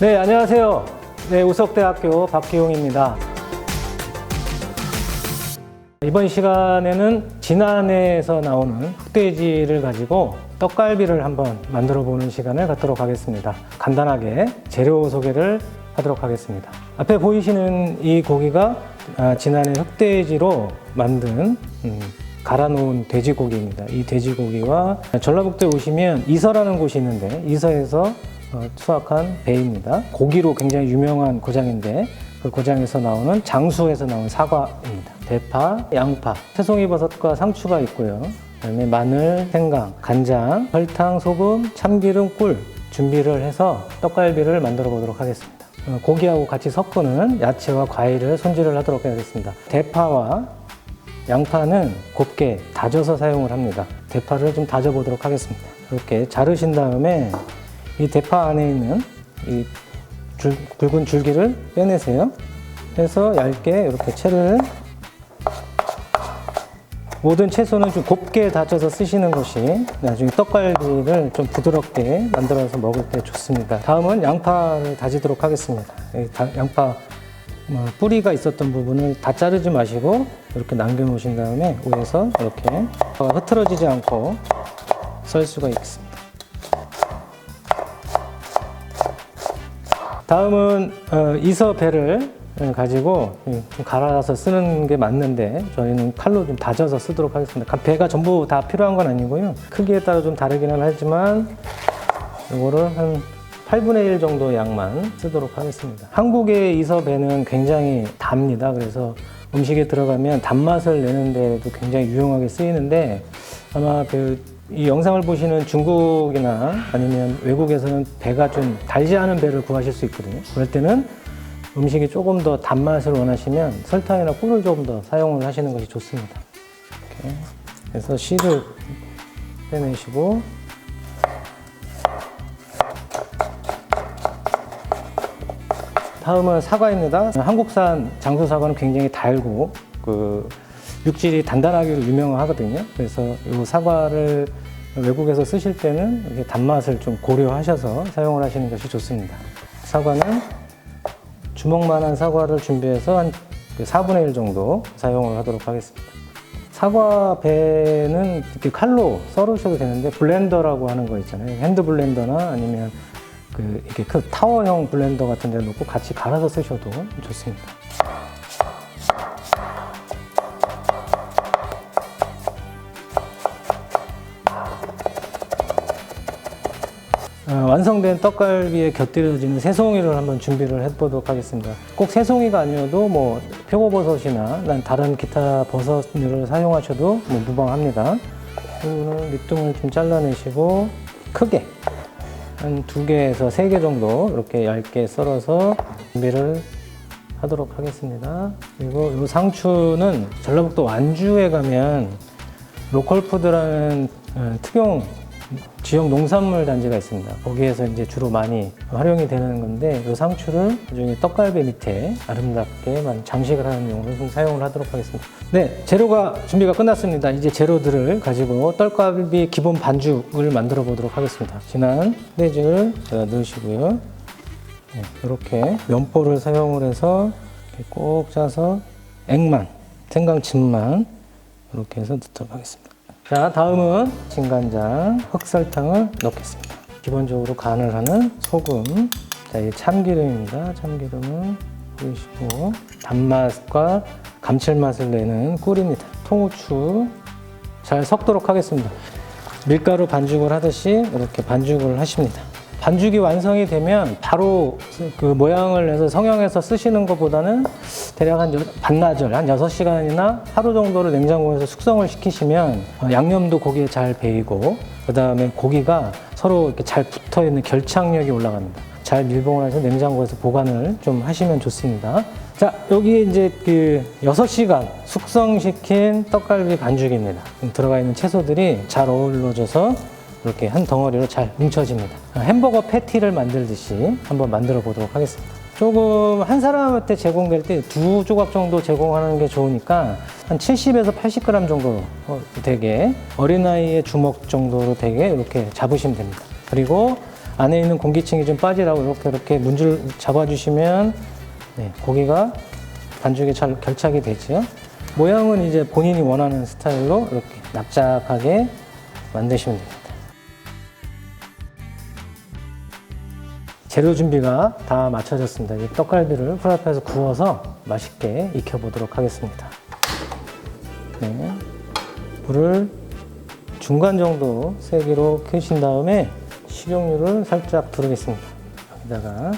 네, 안녕하세요. 네, 우석대학교 박기용입니다. 이번 시간에는 진안에서 나오는 흑돼지를 가지고 떡갈비를 한번 만들어 보는 시간을 갖도록 하겠습니다. 간단하게 재료 소개를 하도록 하겠습니다. 앞에 보이시는 이 고기가 아, 진안의 흑돼지로 만든 음, 갈아 놓은 돼지고기입니다. 이 돼지고기와 전라북도에 오시면 이서라는 곳이 있는데 이서에서 어, 수확한 배입니다. 고기로 굉장히 유명한 고장인데 그 고장에서 나오는 장수에서 나온 사과입니다. 대파, 양파, 새송이버섯과 상추가 있고요. 그다음에 마늘, 생강, 간장, 설탕, 소금, 참기름, 꿀 준비를 해서 떡갈비를 만들어 보도록 하겠습니다. 어, 고기하고 같이 섞고는 야채와 과일을 손질을 하도록 하겠습니다. 대파와 양파는 곱게 다져서 사용을 합니다. 대파를 좀 다져보도록 하겠습니다. 이렇게 자르신 다음에 이 대파 안에 있는 이 줄- 굵은 줄기를 빼내세요. 해서 얇게 이렇게 채를 모든 채소는 좀 곱게 다져서 쓰시는 것이 나중에 떡갈비를 좀 부드럽게 만들어서 먹을 때 좋습니다. 다음은 양파를 다지도록 하겠습니다. 양파 뭐 뿌리가 있었던 부분을 다 자르지 마시고 이렇게 남겨 놓으신 다음에 위에서 이렇게 흐트러지지 않고 썰 수가 있습니다. 다음은 어, 이서배를 가지고 좀 갈아서 쓰는 게 맞는데 저희는 칼로 좀 다져서 쓰도록 하겠습니다. 배가 전부 다 필요한 건 아니고요. 크기에 따라 좀 다르기는 하지만 이거를 한 8분의 1 정도 양만 쓰도록 하겠습니다. 한국의 이서배는 굉장히 답니다. 그래서 음식에 들어가면 단맛을 내는 데도 굉장히 유용하게 쓰이는데 아마 그 이 영상을 보시는 중국이나 아니면 외국에서는 배가 좀 달지 않은 배를 구하실 수 있거든요. 그럴 때는 음식이 조금 더 단맛을 원하시면 설탕이나 꿀을 조금 더 사용을 하시는 것이 좋습니다. 이렇게 해서 씨를 빼내시고 다음은 사과입니다. 한국산 장수 사과는 굉장히 달고 그 육질이 단단하기로 유명하거든요. 그래서 이 사과를 외국에서 쓰실 때는 단맛을 좀 고려하셔서 사용을 하시는 것이 좋습니다. 사과는 주먹만한 사과를 준비해서 한그 4분의 1 정도 사용을 하도록 하겠습니다. 사과 배는 이렇게 칼로 썰으셔도 되는데 블렌더라고 하는 거 있잖아요. 핸드 블렌더나 아니면 그 이렇게 큰 타워형 블렌더 같은 데 놓고 같이 갈아서 쓰셔도 좋습니다. 어, 완성된 떡갈비에 곁들여지는 새송이를 한번 준비를 해보도록 하겠습니다. 꼭 새송이가 아니어도 뭐 표고버섯이나 난 다른 기타 버섯류를 사용하셔도 뭐 무방합니다. 이거는 밑둥을 좀 잘라내시고 크게 한 두 개에서 세 개 정도 이렇게 얇게 썰어서 준비를 하도록 하겠습니다. 그리고 이 상추는 전라북도 완주에 가면 로컬푸드라는 어, 특용 지역 농산물 단지가 있습니다. 거기에서 이제 주로 많이 활용이 되는 건데 이 상추를 나중에 떡갈비 밑에 아름답게만 장식을 하는 용으로 좀 사용을 하도록 하겠습니다. 네, 재료가 준비가 끝났습니다. 이제 재료들을 가지고 떡갈비 기본 반죽을 만들어 보도록 하겠습니다. 진한 흑돼지를 넣으시고요. 네, 이렇게 면포를 사용을 해서 꼭 짜서 액만, 생강즙만 이렇게 해서 넣도록 하겠습니다. 자, 다음은 진간장, 흑설탕을 넣겠습니다. 기본적으로 간을 하는 소금, 자, 이 참기름입니다. 참기름을 뿌리시고 단맛과 감칠맛을 내는 꿀입니다. 통후추 잘 섞도록 하겠습니다. 밀가루 반죽을 하듯이 이렇게 반죽을 하십니다. 반죽이 완성이 되면 바로 그 모양을 내서 성형해서 쓰시는 것보다는 대략 한 여- 반나절, 한 6시간이나 하루 정도를 냉장고에서 숙성을 시키시면 어, 양념도 고기에 잘 배이고 그 다음에 고기가 서로 이렇게 잘 붙어 있는 결착력이 올라갑니다. 잘 밀봉을 해서 냉장고에서 보관을 좀 하시면 좋습니다. 자, 여기에 이제 그 6시간 숙성시킨 떡갈비 반죽입니다. 들어가 있는 채소들이 잘 어우러져서 이렇게 한 덩어리로 잘 뭉쳐집니다. 햄버거 패티를 만들듯이 한번 만들어 보도록 하겠습니다. 조금 한 사람한테 제공될 때 두 조각 정도 제공하는 게 좋으니까 한 70에서 80g 정도 어, 되게 어린아이의 주먹 정도로 되게 이렇게 잡으시면 됩니다. 그리고 안에 있는 공기층이 좀 빠지라고 이렇게 이렇게 문줄 잡아주시면 네, 고기가 반죽에 잘 결착이 되죠. 모양은 이제 본인이 원하는 스타일로 이렇게 납작하게 만드시면 됩니다. 재료 준비가 다 마쳐졌습니다. 이 떡갈비를 프라이팬에서 구워서 맛있게 익혀보도록 하겠습니다. 네. 불을 중간 정도 세기로 켜신 다음에 식용유를 살짝 두르겠습니다. 여기다가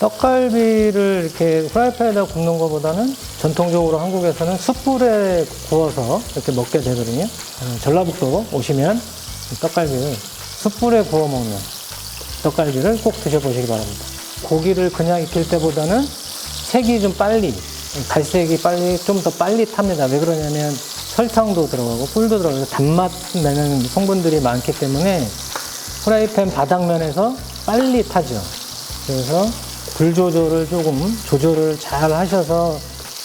떡갈비를 이렇게 프라이팬에다 굽는 것보다는 전통적으로 한국에서는 숯불에 구워서 이렇게 먹게 되거든요. 어, 전라북도 오시면 이 떡갈비를 숯불에 구워 먹는 떡갈비를 꼭 드셔보시기 바랍니다. 고기를 그냥 익힐 때보다는 색이 좀 빨리, 갈색이 빨리, 좀 더 빨리 탑니다. 왜 그러냐면 설탕도 들어가고 꿀도 들어가서 단맛 내는 성분들이 많기 때문에 프라이팬 바닥면에서 빨리 타죠. 그래서 불 조절을 조금 조절을 잘 하셔서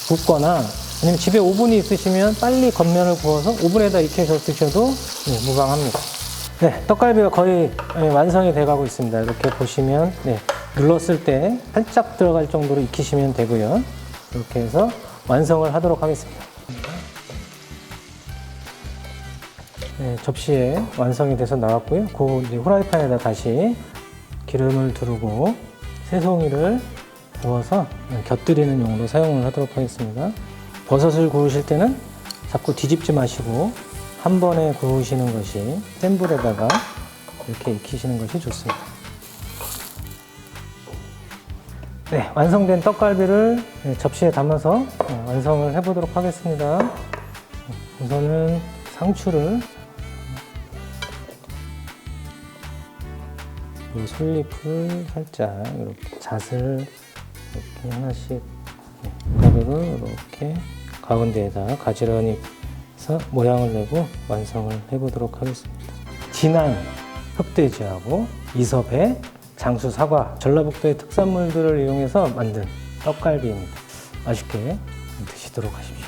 굽거나 아니면 집에 오븐이 있으시면 빨리 겉면을 구워서 오븐에다 익혀서 드셔도 네, 무방합니다. 네, 떡갈비가 거의 네, 완성이 돼가고 있습니다. 이렇게 보시면 네, 눌렀을 때 살짝 들어갈 정도로 익히시면 되고요. 이렇게 해서 완성을 하도록 하겠습니다. 네, 접시에 완성이 돼서 나왔고요. 그 이제 후라이팬에다 다시 기름을 두르고 새송이를 구워서 곁들이는 용으로 사용을 하도록 하겠습니다. 버섯을 구우실 때는 자꾸 뒤집지 마시고 한 번에 구우시는 것이 센 불에다가 이렇게 익히시는 것이 좋습니다. 네, 완성된 떡갈비를 네, 접시에 담아서 어, 완성을 해보도록 하겠습니다. 우선은 상추를 이 솔잎을 살짝 이렇게 잣을 이렇게 하나씩 네, 가루를 이렇게 가운데에다 가지런히 모양을 내고 완성을 해보도록 하겠습니다. 진한 흑돼지하고 이섭의 장수 사과, 전라북도의 특산물들을 이용해서 만든 떡갈비입니다. 맛있게 드시도록 하십시오.